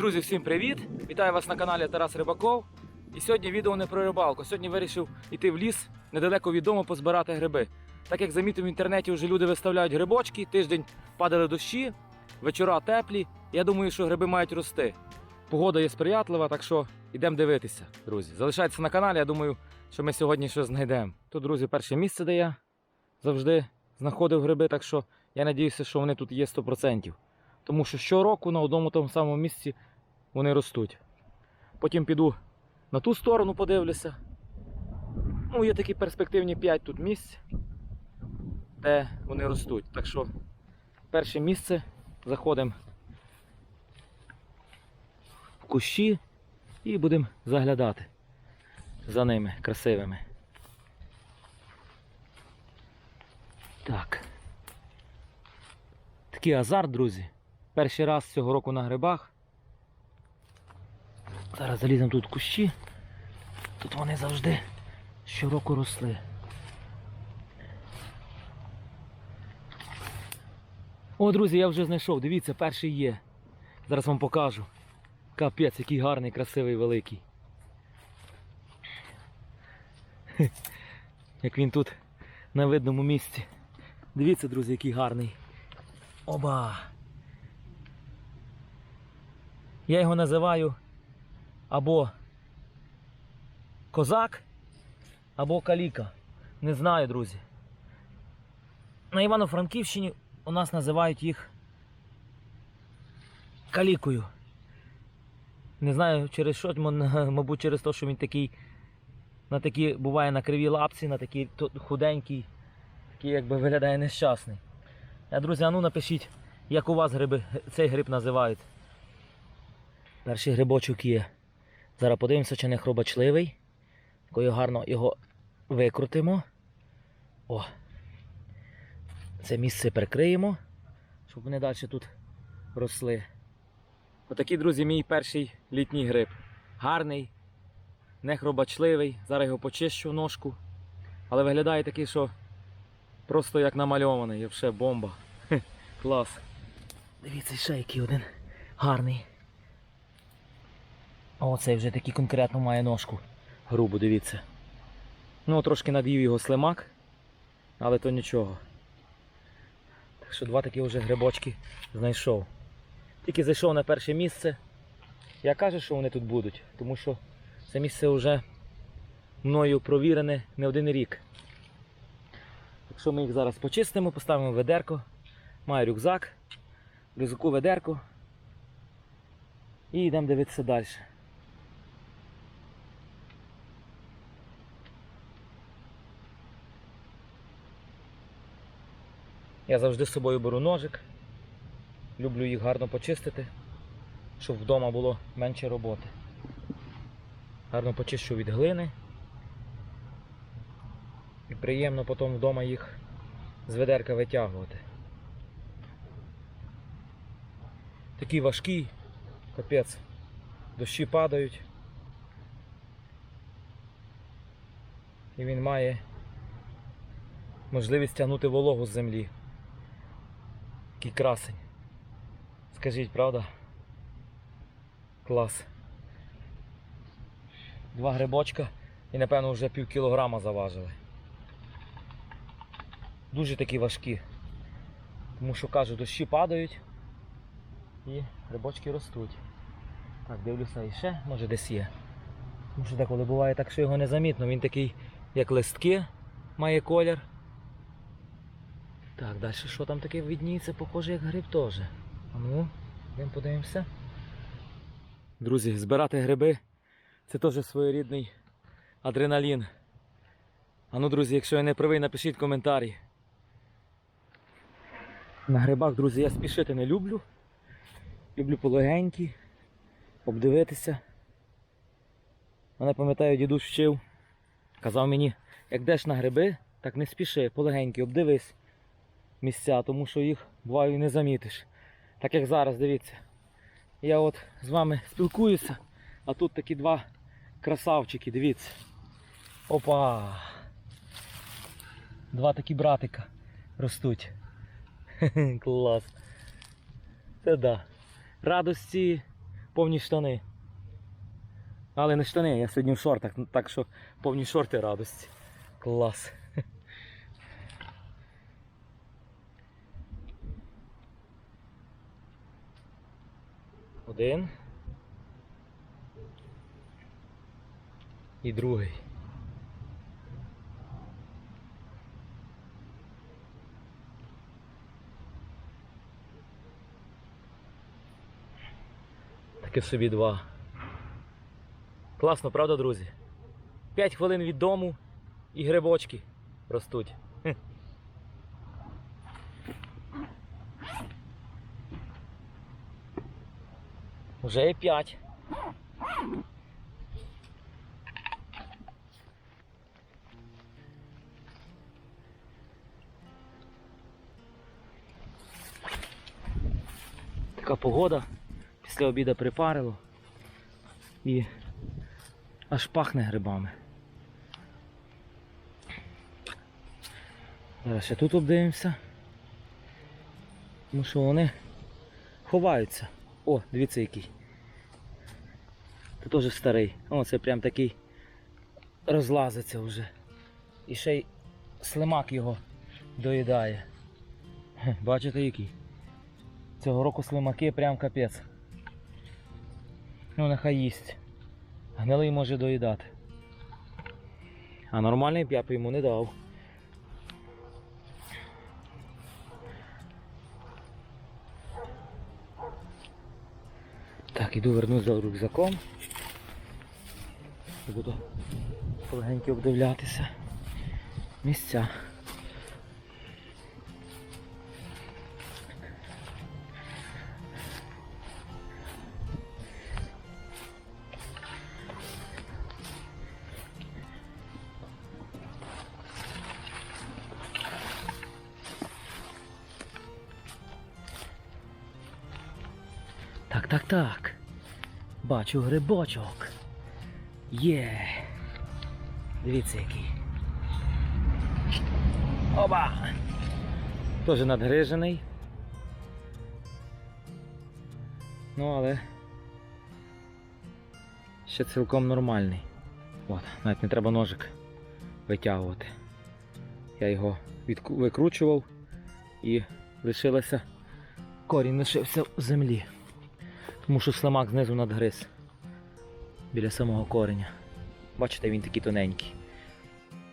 Друзі, всім привіт! Вітаю вас на каналі Тарас Рибаков. І сьогодні відео не про рибалку. Сьогодні вирішив йти в ліс недалеко від дому позбирати гриби. Так як замітив в інтернеті, вже люди виставляють грибочки, тиждень падали дощі, вечора теплі. Я думаю, що гриби мають рости. Погода є сприятлива, так що йдемо дивитися, друзі. Залишайтеся на каналі, я думаю, що ми сьогодні щось знайдемо. Тут, друзі, перше місце, де я завжди знаходив гриби, так що я надіюся, що вони тут є 100%. Тому що щороку на одному тому самому місці вони ростуть. Потім піду на ту сторону, подивлюся. Ну, є такі перспективні 5 тут місць, де вони ростуть. Так що перше місце заходимо в кущі і будемо заглядати за ними красивими. Так. Такий азарт, друзі. Перший раз цього року на грибах. Зараз заліземо тут кущі. Тут вони завжди щороку росли. О, друзі, я вже знайшов. Дивіться, перший є. Зараз вам покажу. Капець, який гарний, красивий, великий. Як він тут на видному місці. Дивіться, друзі, який гарний. Оба! Я його називаю або козак, або каліка. Не знаю, друзі. На Івано-Франківщині у нас називають їх калікою. Не знаю через що, мабуть, через те, що він такий на такі буває на кривій лапці, на такий худенький, такий якби виглядає нещасний. А, друзі, а ну напишіть, як у вас гриби, цей гриб називають. Перший грибочок є. Зараз подивимося, чи не хробачливий. Такою гарно його викрутимо. О. Це місце прикриємо, щоб вони далі тут росли. Отакий, друзі, мій перший літній гриб. Гарний, не хробачливий. Зараз його почищу ножку. Але виглядає такий, що просто як намальований, взагалі бомба. Хе, клас. Дивіться, ще який один гарний. О, цей вже такий конкретно має ножку. Грубо, дивіться. Ну, трошки над'їв його слимак, але то нічого. Так що два такі вже грибочки знайшов. Тільки зайшов на перше місце. Я кажу, що вони тут будуть, тому що це місце вже мною провірене не один рік. Якщо ми їх зараз почистимо, поставимо ведерко, маю рюкзак, рюкзаку ведерко і йдемо дивитися далі. Я завжди з собою беру ножик. Люблю їх гарно почистити, щоб вдома було менше роботи. Гарно почищу від глини. І приємно потім вдома їх з ведерка витягувати. Такий важкий, капець. Дощі падають. І він має можливість тягнути вологу з землі. Який красень. Скажіть, правда? Клас. Два грибочка і напевно вже пів кілограма заважили. Дуже такі важкі. Тому що кажу, дощі падають і грибочки ростуть. Так, дивлюся і ще, може десь є. Тому що деколи буває так, що його незамітно. Він такий, як листки, має колір. Так, далі що там таке видніється, похоже, як гриб теж. А ну, йдемо подивимося. Друзі, збирати гриби це теж своєрідний адреналін. А ну, друзі, якщо я не правий, напишіть коментарі. На грибах, друзі, я спішити не люблю. Люблю полегенькі, обдивитися. Мене пам'ятаю, дідусь вчив. Казав мені, як йдеш на гриби, так не спіши, полегенькі, обдивись місця, тому що їх буває і не замітиш. Так як зараз, дивіться. Я от з вами спілкуюся, а тут такі два красавчики, дивіться. Опа! Два такі братика ростуть. Клас. Це да. Радості повні штани. Але не штани, я сьогодні в шортах, так що повні шорти радості. Клас. Один. І другий. Таки собі два. Класно, правда, друзі? П'ять хвилин від дому і грибочки ростуть. Хе. Вже і п'ять. Така погода. Після обіду припарило і аж пахне грибами. Зараз ще тут обдивимося. Тому що вони ховаються. О, дивіться який. Це теж старий. О, це прям такий розлазиться вже. І ще й слимак його доїдає. Бачите який? Цього року слимаки прям капець. Ну нехай їсть. Гнилий може доїдати. А нормальний б я б йому не дав. Так, іду вернусь за рюкзаком. Буду полегенько обдивлятися. Місця. Бачу грибочок. Є. Дивіться який. Оба! Теж надгрижений. Ну, але ще цілком нормальний. От, навіть не треба ножик витягувати. Я його викручував і лишилося корінь лишився в землі. Тому що слимак знизу надгриз біля самого кореня. Бачите, він такий тоненький.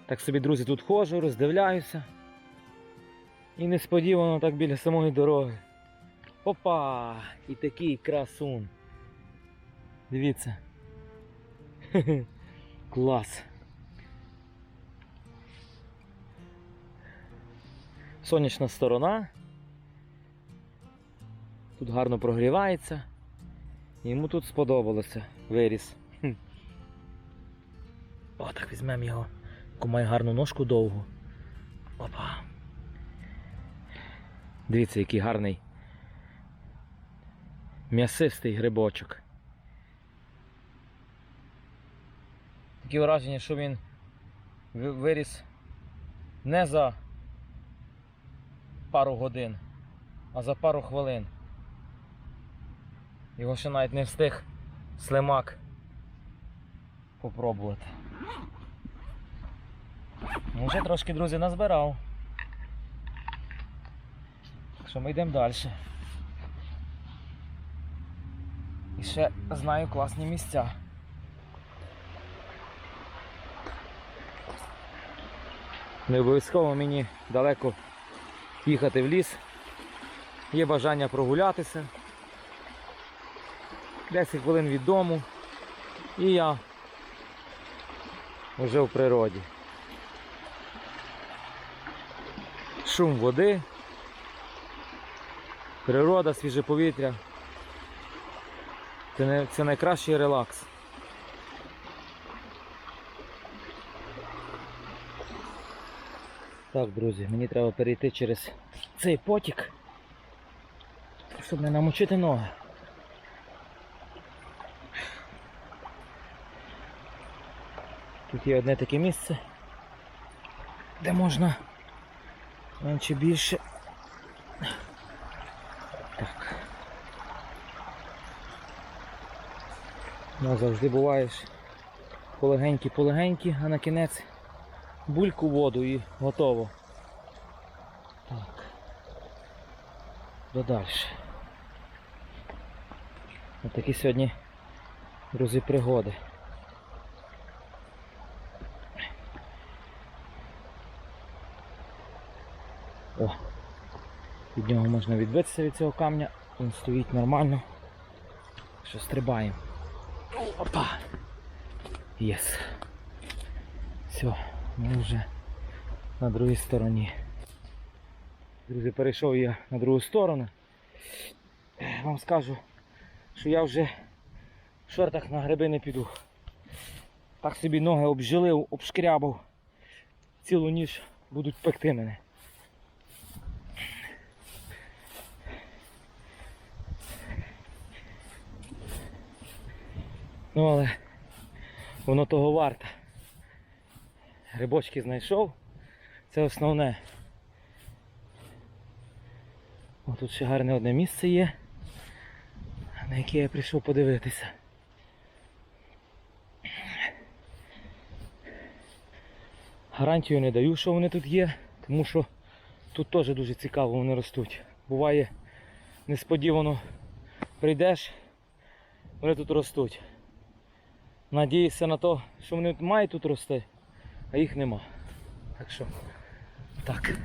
Так собі, друзі, тут ходжу, роздивляюся. І несподівано так біля самої дороги. Опа! І такий красун. Дивіться. Клас. Сонячна сторона. Тут гарно прогрівається. Йому тут сподобалося виріс. О, так візьмемо його. Має гарну ножку довгу. Опа. Дивіться, який гарний м'ясистий грибочок. Таке враження, що він виріс не за пару годин, а за пару хвилин. Його ще навіть не встиг слимак попробувати. Ну, вже трошки, друзі, назбирав. Так що ми йдемо далі. І ще знаю класні місця. Не обов'язково мені далеко їхати в ліс. Є бажання прогулятися. 10 хвилин від дому і я вже в природі. Шум води, природа, свіже повітря. Це, не, це найкращий релакс. Так, друзі, мені треба перейти через цей потік, щоб не намочити ноги. Тут є одне таке місце, де можна менше більше. Так. Ну, завжди буваєш полегенькі, полегенькі, а на кінець бульку воду і готово. Так. До далі. Ось такі сьогодні, друзі, пригоди. О, від нього можна відбитися від цього камня. Він стоїть нормально. Що стрибаємо. Опа! Єс. Все, ми вже на другій стороні. Друзі, перейшов я на другу сторону. Вам скажу, що я вже в шортах на гриби не піду. Так собі ноги обжилив, обшкрябав. Цілу ніч будуть пекти мене. Ну але воно того варте. Грибочки знайшов. Це основне. О, тут ще гарне одне місце є, на яке я прийшов подивитися. Гарантію не даю, що вони тут є, тому що тут теж дуже цікаво вони ростуть. Буває несподівано прийдеш, вони тут ростуть. Надіюся на те, що вони мають тут рости, а їх нема. Так що так.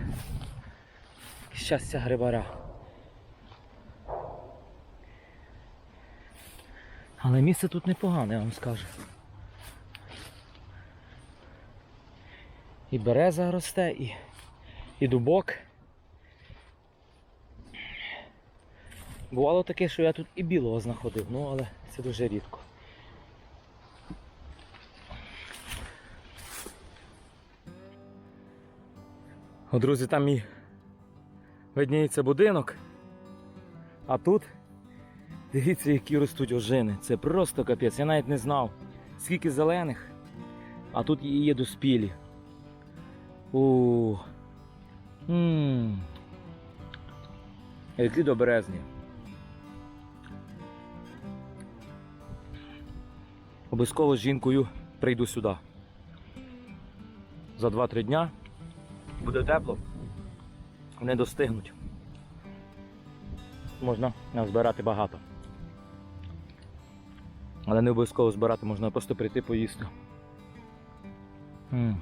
Щастя грибаря. Але місце тут непогане, я вам скажу. І береза росте, і, і дубок. Бувало таке, що я тут і білого знаходив, ну але це дуже рідко. Друзі, там і видніється будинок. А тут дивіться, які ростуть ожини. Це просто капець. Я навіть не знав, скільки зелених, а тут і є доспілі. У. Які добрезні. Обов'язково з жінкою прийду сюди. За 2-3 дня буде тепло. Вони достигнуть. Можна збирати багато. Але не обов'язково збирати, можна просто прийти поїсти. М.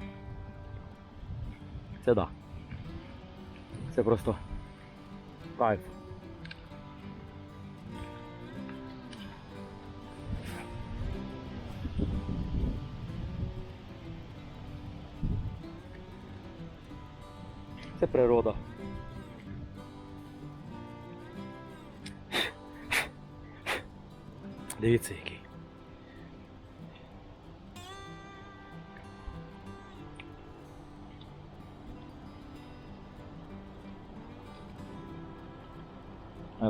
Це да. Це просто кайф. Природа. Дивіться який.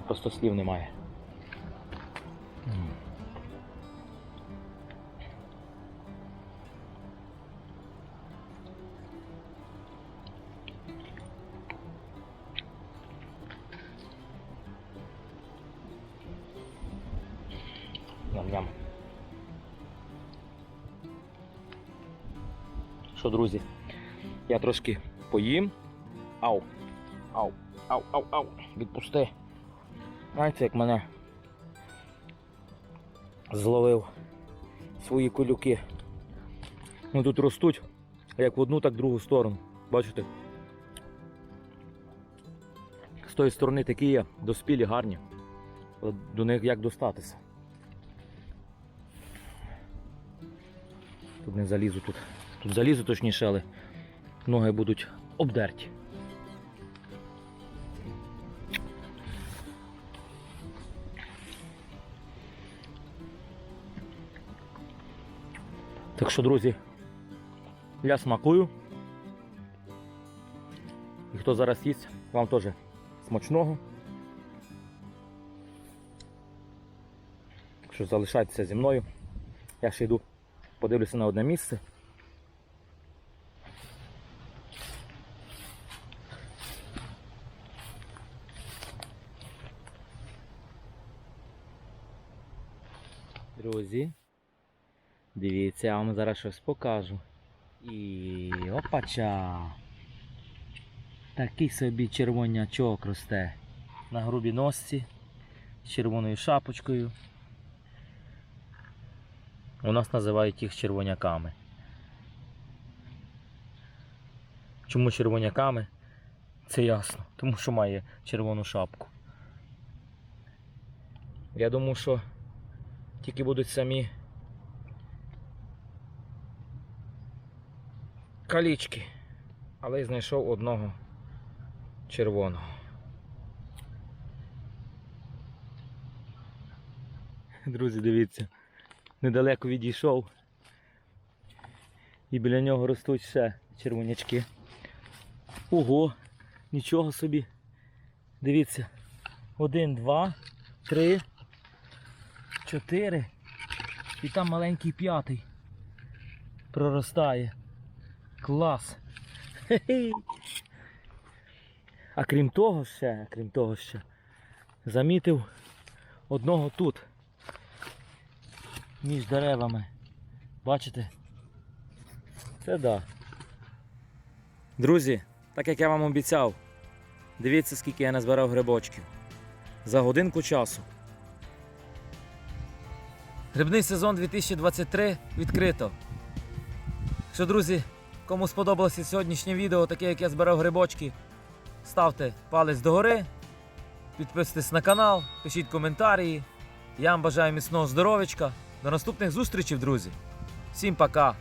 Просто слів немає. Що, друзі, я трошки поїм. Ау. Ау, ау, ау, ау. Відпусти. Знаєте, як мене зловив свої колюки. Ну тут ростуть як в одну, так в другу сторону. Бачите? З тої сторони такі є, доспілі, гарні. До них як достатися. Тут не залізу тут. Тут залізу точніше, але ноги будуть обдерті. Так що, друзі, я смакую. І хто зараз їсть, вам теж смачного. Так що залишайтеся зі мною. Я ще йду, подивлюся на одне місце. Друзі, Дивіться, я вам зараз щось покажу. І опача. Такий собі червонячок росте. На грубій носці з червоною шапочкою. У нас називають їх червоняками. Чому червоняками? Це ясно, тому що має червону шапку. Я думаю, що тільки будуть самі калічки, але й знайшов одного червоного. Друзі, дивіться, недалеко відійшов. І біля нього ростуть ще червонячки. Ого, нічого собі. Дивіться. Один, два, три, чотири. І там маленький п'ятий. Проростає. Клас. Хе-хе. А крім того ще, крім того ще, замітив одного тут. Між деревами. Бачите? Це да. Друзі, так як я вам обіцяв, дивіться, скільки я назбирав грибочків. За годинку часу. Грибний сезон 2023 відкрито. Що, друзі, кому сподобалося сьогоднішнє відео, таке як я збирав грибочки, ставте палець догори, підписуйтесь на канал, пишіть коментарі. Я вам бажаю міцного здоров'ячка. До наступних зустрічей, друзі. Всім пока!